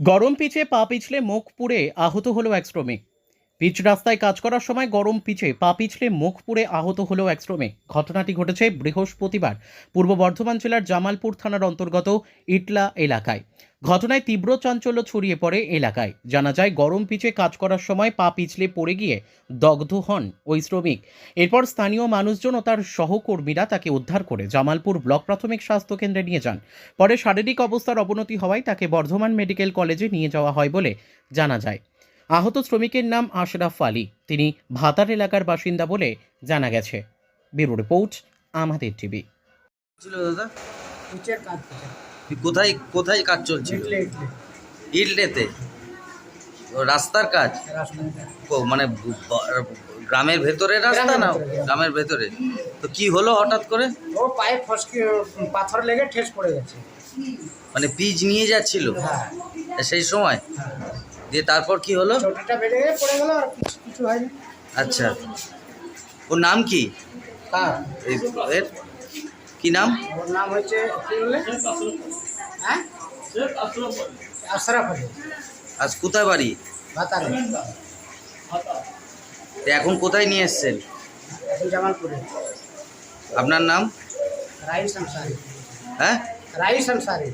গরম পিচে পা পিছলে মুখ পুড়ে আহত হলো এক শ্রমিক। পিচ রাস্তায় কাজ করার সময় গরম পিচে পা পিছলে মুখ পুড়ে আহত হলেও এক শ্রমিক। ঘটনাটি ঘটেছে বৃহস্পতিবার পূর্ব বর্ধমান জেলার জামালপুর থানার অন্তর্গত ইটলা এলাকায়। ঘটনায় তীব্র চাঞ্চল্য ছড়িয়ে পড়ে এলাকায়। জানা যায়, গরম পিচে কাজ করার সময় পা পিছলে পড়ে গিয়ে দগ্ধ হন ওই শ্রমিক। এরপর স্থানীয় মানুষজন ও তার সহকর্মীরা তাকে উদ্ধার করে জামালপুর ব্লক প্রাথমিক স্বাস্থ্য কেন্দ্রে নিয়ে যান। পরে শারীরিক অবস্থার অবনতি হওয়ায় তাকে বর্ধমান মেডিকেল কলেজে নিয়ে যাওয়া হয় বলে জানা যায়। আহত শ্রমিকের নাম আশরাফ আলী। তিনি ভাতার এলাকার বাসিন্দা বলে জানা গেছে। ব্যুরো রিপোর্ট আমাদের টিভি। ছিল দাদা? নিচের কাজ কোথায় কোথায় কাজ ইটলে ইটলে ইটলেতে রাস্তার কাজ? কো- মানে গ্রামের ভেতরে রাস্তা না? গ্রামের ভেতরে। তো কি হলো হঠাৎ করে? ও পায়ে ফসকে পাথর লেগে ঠেস পড়ে গেছে। মানে পিচ নিয়ে যাচ্ছিল? হ্যাঁ। সেই সময়? দিয়ে তারপর কি হলো? চটিটা বেড়ে পড়ে গেল আর কিছু কিছু হয়নি। আচ্ছা। ওর নাম কি? এর? কি নাম? ওর নাম হচ্ছে কি বলে? হ্যাঁ? আশরাফ আলী। আজ কোথায় বাড়ি? ভাতারে। এখন কোথায় নিয়ে এসছেন? এখন জামালপুরে। আপনার নাম? রাইস আনসারি হ্যাঁ? রাইস আনসারি